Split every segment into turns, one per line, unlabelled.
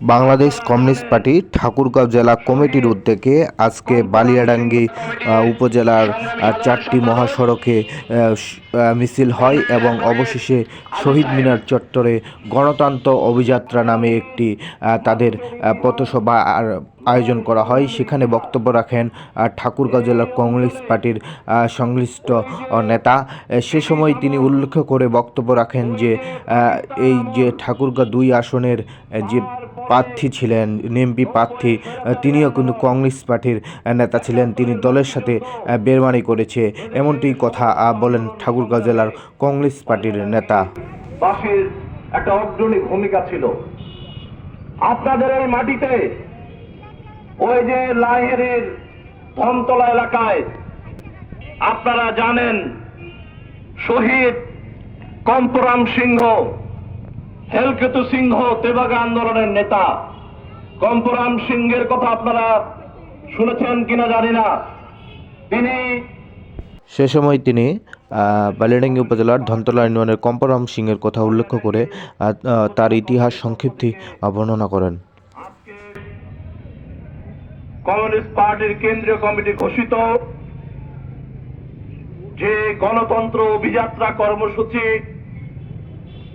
Bangladesh communist party Thakurgaon জেলা কমিটির উদ্যোগে আজকে বালিয়াডাঙ্গি উপজেলার চারটি মহাসড়কে মিছিল হয় এবং অবশেষে শহীদ মিনার চত্বরে গণতন্ত্র অভিযাত্রা নামে একটি তাদের পথসভা আয়োজন করা হয়। সেখানে বক্তব্য রাখেন ঠাকুরগাঁও জেলা কংগ্রেস পার্টির সংশ্লিষ্ট নেতা। সে সময় তিনি উল্লেখ করে বক্তব্য রাখেন যে এই যে ঠাকুরগাঁও দুই আসনের যে প্রার্থী ছিলেন এমপি প্রার্থী। তিনিও কিন্তু কংগ্রেস পার্টির নেতা ছিলেন। তিনি দলের সাথে বেরমানি করেছে। এমনটি কথা বলেন ঠাকুরগাঁও জেলার কংগ্রেস পার্টির নেতা।
একটা অগ্রণী ভূমিকা ছিল। আপনাদের এই মাটিতে, ওই যে লাহেরের ধনতলা এলাকায়, আপনারা জানেন, শহীদ কম্পরাম সিংহ হেলকেতু সিংহ তেবাগা আন্দোলনের নেতা। কম্পরাম সিংহের কথা আপনারা শুনেছেন কিনা জানি না। তিনি
সে সময় তিনি আহ, বালিয়াডাঙ্গি উপজেলার ধনতলা ইউনিয়নের কম্পরাম সিংয়ের কথা উল্লেখ করে তার ইতিহাস সংক্ষিপ্তি বর্ণনা করেন।
কমিউনিস্ট পার্টির কেন্দ্রীয় কমিটি ঘোষিত। যে গণতন্ত্র অভিযাত্রা কর্মসূচি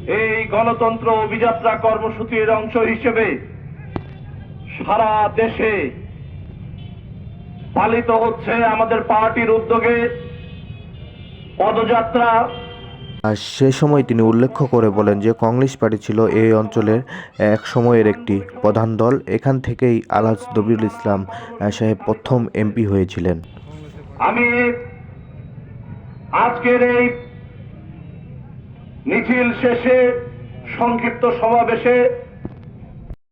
এই গণতন্ত্র অভিযাত্রা কর্মসূচির অংশ হিসেবে সারা দেশে পালিত হচ্ছে আমাদের পার্টির উদ্যোগে পদযাত্রা।
আর সে সময় তিনি উল্লেখ করে বলেন যে কংগ্রেস পার্টি ছিল এই অঞ্চলের এক সময়ের একটি প্রধান দল। এখান থেকেই আলহাজ দবিরুল ইসলাম সাহেব প্রথম এমপি হয়েছিলেন।
আমি আজকের এই মিছিল শেষে সংক্ষিপ্ত সমাবেশে